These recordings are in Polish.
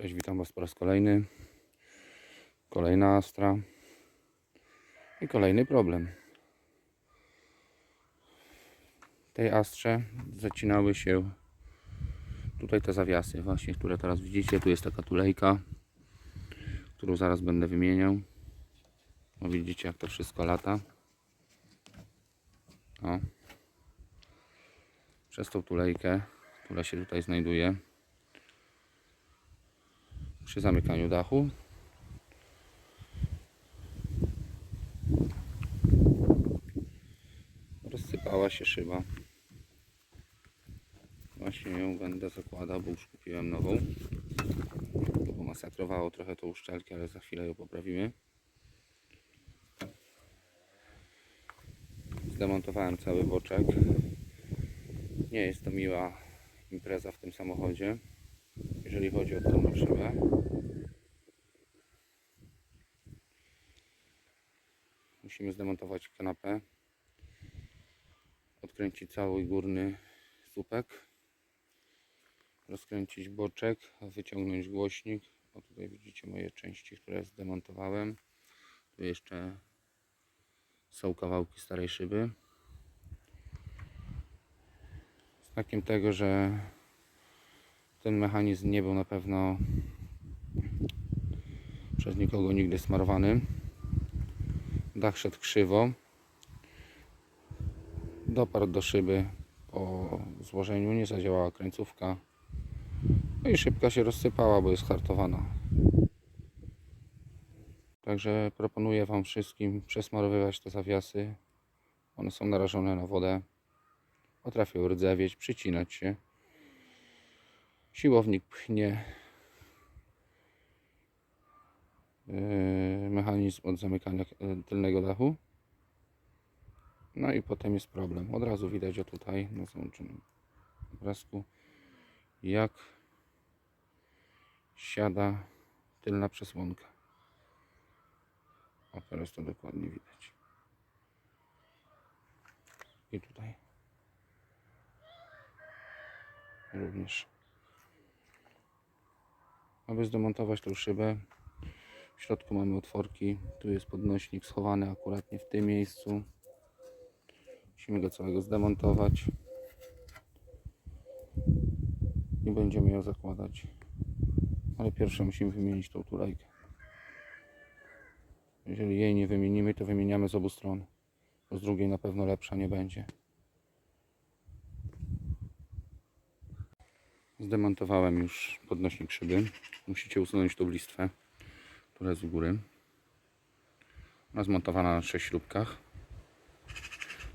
Cześć, witam Was po raz kolejny. Kolejna Astra. I kolejny problem. W tej Astrze zacinały się tutaj te zawiasy właśnie, które teraz widzicie. Tu jest taka tulejka, którą zaraz będę wymieniał. No widzicie jak to wszystko lata. O. Przez tą tulejkę, która się tutaj znajduje, przy zamykaniu dachu. Rozsypała się szyba. Właśnie ją będę zakładał, bo już kupiłem nową. To pomasakrowało trochę tą uszczelkę, ale za chwilę ją poprawimy. Zdemontowałem cały boczek. Nie jest to miła impreza w tym samochodzie jeżeli chodzi o tą szybę. Musimy zdemontować kanapę, odkręcić cały górny słupek, rozkręcić boczek, wyciągnąć głośnik. O tutaj widzicie moje części, które zdemontowałem. Tu jeszcze są kawałki starej szyby. Znakiem tego, że ten mechanizm nie był na pewno przez nikogo nigdy smarowany. Dach szedł krzywo. Doparł do szyby po złożeniu, nie zadziałała kręcówka. No i szybka się rozsypała, bo jest hartowana. Także proponuję Wam wszystkim przesmarowywać te zawiasy. One są narażone na wodę. Potrafią rdzewieć, przycinać się siłownik pchnie yy, mechanizm od zamykania tylnego dachu. No i potem jest problem. Od razu widać o tutaj na załączonym obrazku jak siada tylna przesłonka. O teraz to dokładnie widać. I tutaj również. Aby zdemontować tą szybę, w środku mamy otworki. Tu jest podnośnik schowany akuratnie w tym miejscu. Musimy go całego zdemontować. I będziemy ją zakładać. Ale pierwsze musimy wymienić tą tulejkę. Jeżeli jej nie wymienimy, to wymieniamy z obu stron. Bo z drugiej na pewno lepsza nie będzie. Zdemontowałem już podnośnik szyby. Musicie usunąć tą listwę, która jest u góry. Ona zmontowana na 6 śrubkach.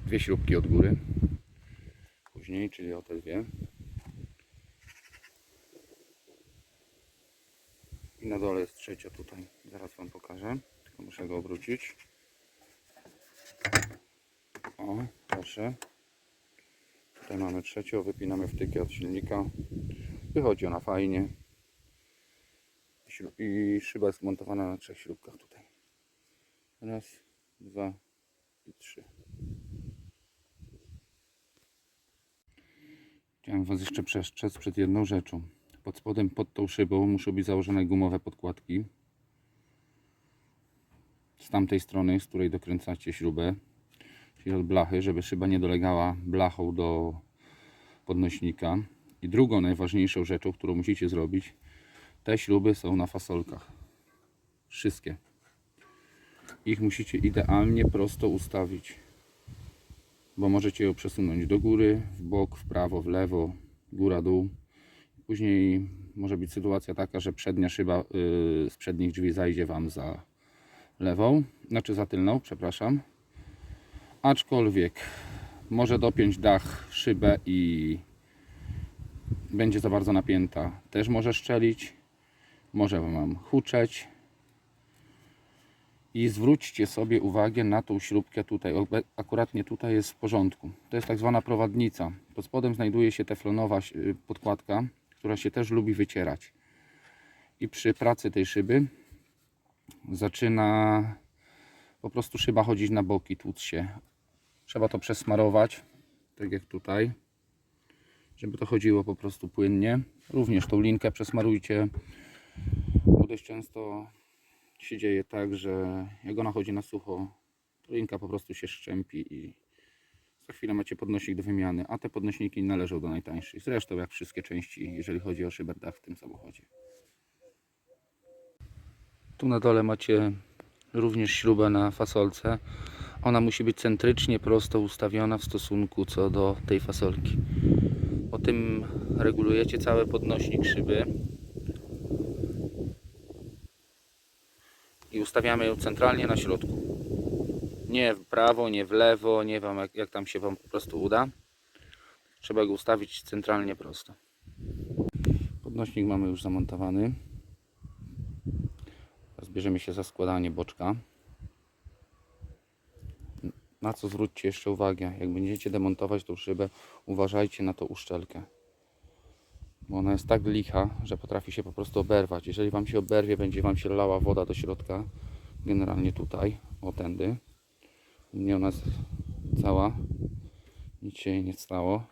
Dwie śrubki od góry. Później, czyli o te dwie. I na dole jest trzecia tutaj. Zaraz Wam pokażę. Tylko muszę go obrócić. O, proszę. Tutaj mamy trzecią, wypinamy wtyki od silnika. Wychodzi ona fajnie. I szyba jest montowana na trzech śrubkach tutaj. Raz, dwa i trzy. Chciałem Was jeszcze przestrzec przed jedną rzeczą. Pod spodem, pod tą szybą muszą być założone gumowe podkładki. Z tamtej strony, z której dokręcacie śrubę, czyli od blachy, żeby szyba nie dolegała blachą do podnośnika. I drugą najważniejszą rzeczą, którą musicie zrobić, te śruby są na fasolkach. Wszystkie. Ich musicie idealnie prosto ustawić. Bo możecie ją przesunąć do góry, w bok, w prawo, w lewo, góra, dół. Później może być sytuacja taka, że przednia szyba yy, z przednich drzwi zajdzie Wam za lewą, znaczy za tylną, przepraszam. Aczkolwiek może dopiąć dach, szybę i będzie za bardzo napięta. Też może szczelić, może Wam huczeć. I zwróćcie sobie uwagę na tą śrubkę tutaj. Akuratnie tutaj jest w porządku. To jest tak zwana prowadnica. Pod spodem znajduje się teflonowa y, podkładka, która się też lubi wycierać. I przy pracy tej szyby zaczyna po prostu szyba chodzić na boki, tłuc się. Trzeba to przesmarować, tak jak tutaj, żeby to chodziło po prostu płynnie. Również tą linkę przesmarujcie Bo dość często się dzieje tak, że jak ona chodzi na sucho, to linka po prostu się szczępi i za chwilę macie podnośnik do wymiany, a te podnośniki należą do najtańszych. Zresztą jak wszystkie części, jeżeli chodzi o szyberdach w tym samochodzie. Tu na dole macie również śrubę na fasolce. Ona musi być centrycznie prosto ustawiona w stosunku co do tej fasolki. Po tym regulujecie cały podnośnik szyby i ustawiamy ją centralnie na środku. Nie w prawo, nie w lewo, nie wiem jak, jak tam się Wam po prostu uda. Trzeba go ustawić centralnie prosto. Podnośnik mamy już zamontowany. Teraz bierzemy się za składanie boczka. Na co zwróćcie jeszcze uwagę, jak będziecie demontować tą szybę, uważajcie na tą uszczelkę. Bo ona jest tak licha, że potrafi się po prostu oberwać. Jeżeli Wam się oberwie, będzie Wam się lała woda do środka. Generalnie tutaj, o tędy. U mnie ona jest cała. Nic się jej nie stało.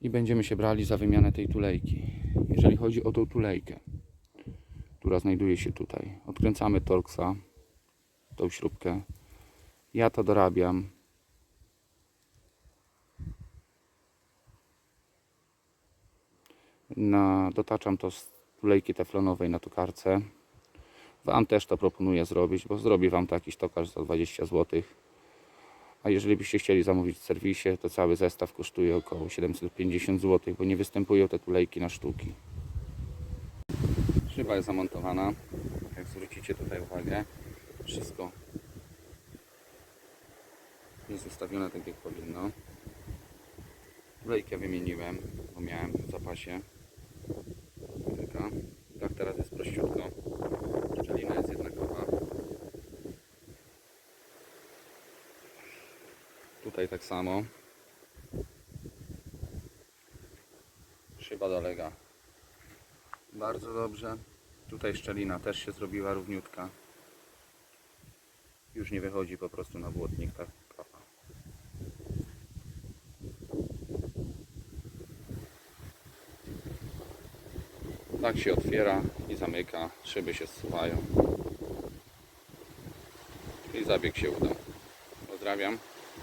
I będziemy się brali za wymianę tej tulejki. Jeżeli chodzi o tą tulejkę, która znajduje się tutaj. Odkręcamy Torxa, tą śrubkę. Ja to dorabiam. Na, dotaczam to z tulejki teflonowej na tokarce. Wam też to proponuję zrobić, bo zrobi Wam to jakiś tokarz za 20 zł. A jeżeli byście chcieli zamówić w serwisie, to cały zestaw kosztuje około 750 zł, bo nie występują te tulejki na sztuki. Szyba jest zamontowana. Jak zwrócicie tutaj uwagę, wszystko jest ustawione tak jak powinno. Tulejkę wymieniłem, bo miałem w zapasie. Taka. Tak teraz jest prościutko. Szczelina jest jednakowa. Tutaj tak samo. Szyba dolega bardzo dobrze. Tutaj szczelina też się zrobiła równiutka. Już nie wychodzi po prostu na błotnik ta Tak się otwiera i zamyka, szyby się zsuwają. I zabieg się udał. Pozdrawiam.